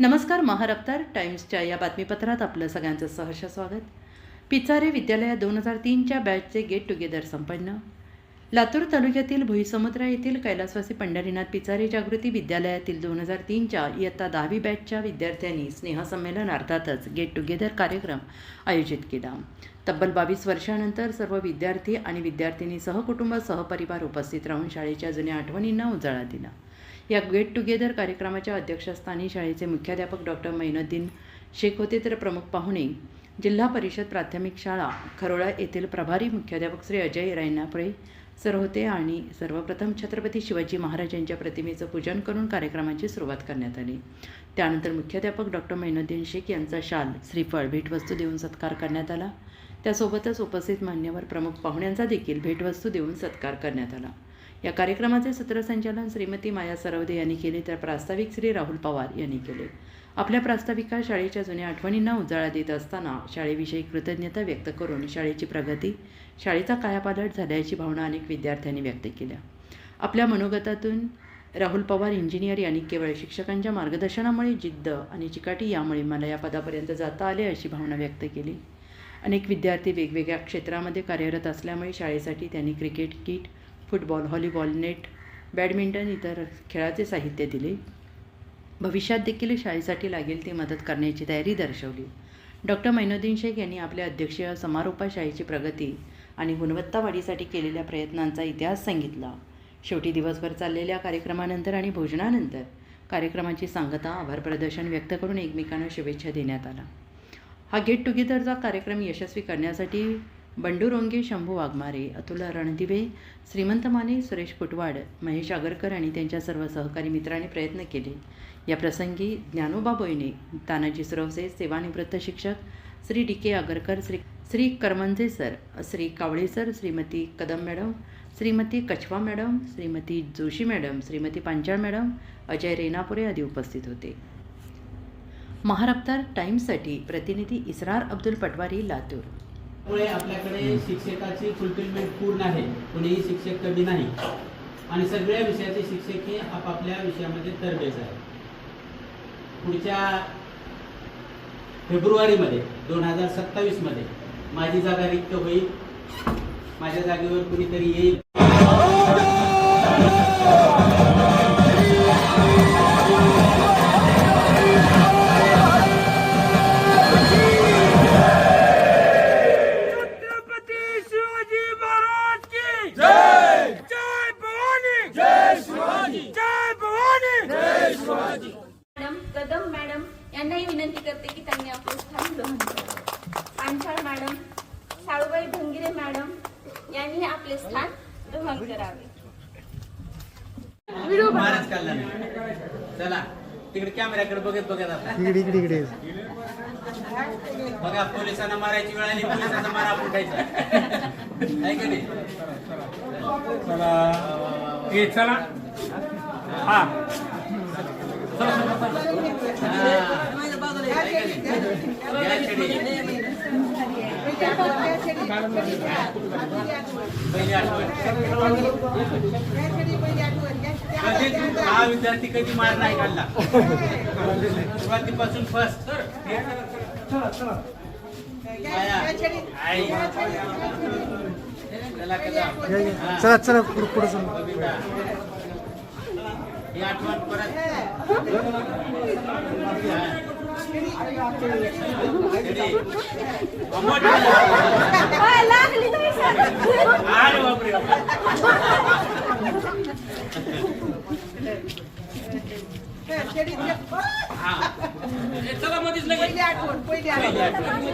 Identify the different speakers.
Speaker 1: नमस्कार महारफ्तार टाइम्सच्या या बातमीपत्रात आपलं सगळ्यांचं सहर्ष स्वागत. पिचारे विद्यालयात दोन हजार तीनच्या बॅचचे गेट टुगेदर संपन्न. लातूर तालुक्यातील भुईसमुद्रा येथील कैलासवासी पंढरीनाथ पिचारे जागृती विद्यालयातील दोन हजार तीनच्या इयत्ता दहावी बॅचच्या विद्यार्थ्यांनी स्नेहसंमेलन अर्थातच गेट टुगेदर कार्यक्रम आयोजित केला. तब्बल बावीस वर्षानंतर सर्व विद्यार्थी आणि विद्यार्थिनी सहकुटुंब सहपरिवार उपस्थित राहून शाळेच्या जुन्या आठवणींना उजाळा दिला. या गेट टुगेदर कार्यक्रमाच्या अध्यक्षस्थानी शाळेचे मुख्याध्यापक डॉक्टर मैनुद्दीन शेख होते तर प्रमुख पाहुणे जिल्हा परिषद प्राथमिक शाळा खरोळा येथील प्रभारी मुख्याध्यापक श्री अजय रायनापुळे सर होते आणि सर्वप्रथम छत्रपती शिवाजी महाराजांच्या प्रतिमेचं पूजन करून कार्यक्रमाची सुरुवात करण्यात आली. त्यानंतर मुख्याध्यापक डॉक्टर मैनुद्दीन शेख यांचा शाल श्रीफळ भेटवस्तू देऊन सत्कार करण्यात आला. त्यासोबतच उपस्थित मान्यवर प्रमुख पाहुण्यांचा देखील भेटवस्तू देऊन सत्कार करण्यात आला. या कार्यक्रमाचे सूत्रसंचालन श्रीमती माया सरवदे यांनी केले तर प्रास्ताविक श्री राहुल पवार यांनी केले. आपल्या प्रास्ताविका शाळेच्या जुन्या आठवणींना उजाळा देत असताना शाळेविषयी कृतज्ञता व्यक्त करून शाळेची प्रगती शाळेचा कायापालट झाल्याची भावना अनेक विद्यार्थ्यांनी व्यक्त केल्या. आपल्या मनोगतातून राहुल पवार इंजिनियर यांनी केवळ शिक्षकांच्या मार्गदर्शनामुळे जिद्द आणि चिकाटी यामुळे मला या पदापर्यंत जाता आले अशी भावना व्यक्त केली. अनेक विद्यार्थी वेगवेगळ्या क्षेत्रामध्ये कार्यरत असल्यामुळे शाळेसाठी त्यांनी cricket kit football volleyball net badminton इतर खेळाचे साहित्य दिले. भविष्यात देखील शाळेसाठी लागेल ती मदत करण्याची तयारी दर्शवली. डॉक्टर मैनुद्दीन शेख यांनी आपल्या अध्यक्षीय समारोपात शाळेची प्रगती आणि गुणवत्ता वाढीसाठी केलेल्या प्रयत्नांचा इतिहास सांगितला. शेवटी दिवसभर चाललेल्या कार्यक्रमानंतर आणि भोजनानंतर कार्यक्रमाची सांगता आभार प्रदर्शन व्यक्त करून एकमेकांना शुभेच्छा देण्यात आला हा गेट टुगेदरचा कार्यक्रम यशस्वी करण्यासाठी बंडू रोंगे शंभू वाघमारे अतुल रणदिवे श्रीमंत माने सुरेश कुटवाड महेश आगरकर आणि त्यांच्या सर्व सहकारी मित्रांनी प्रयत्न केले. या प्रसंगी ज्ञानोबा बोईने तानाजी सुरवसे सेवानिवृत्त शिक्षक Shri D K Agarkar Shri Shri Karmanje sir Shri Kawale sir Shrimati Kadam madam Shrimati Kachhwa madam Shrimati Joshi madam Shrimati Panchal madam Ajay Renapure आदी उपस्थित होते. महाराष्ट्र टाईम्ससाठी प्रतिनिधी इसरार अब्दुल पटवारी लातूर.
Speaker 2: त्यामुळे आपल्याकडे शिक्षकाची फुलफिलमेंट पूर्ण आहे. कोणीही शिक्षक कमी नाही. आणि सगळ्या विषयाचे शिक्षक हे आपापल्या विषयामध्ये तरबेज आहे पुढच्या फेब्रुवारीमध्ये दोन हजार सत्तावीसमध्ये माझी जागा रिक्त होईल. माझ्या जागेवर कुणीतरी येईल.
Speaker 3: शिवाजी
Speaker 4: मॅडम कदम मॅडम यांनाही विनंती करते की त्यांनी आपले स्थान ग्रहण करावे. पांचाळ मॅडम साळूबाई ढोंगिरे मॅडम यांनी आपले स्थान ग्रहण करावे.
Speaker 2: महाराज कल्याण. चला तिकडे कॅमेऱ्याकडे बघत बघत आता.
Speaker 5: इकडे इकडे इकडे.
Speaker 2: बघा पोलिसांना मारायची वेळ आली पोलिसांचा मारा आपण खायचा आहे का नाही?
Speaker 3: हे चला. हा.
Speaker 2: कधीच हा विद्यार्थी कधी मार नाही काढला सुरुवातीपासून फर्स्ट. चला
Speaker 5: चला पुढे पुढे चला.
Speaker 2: ही आठवण हा
Speaker 3: मध्येच लगेच
Speaker 2: पहिली आठवण.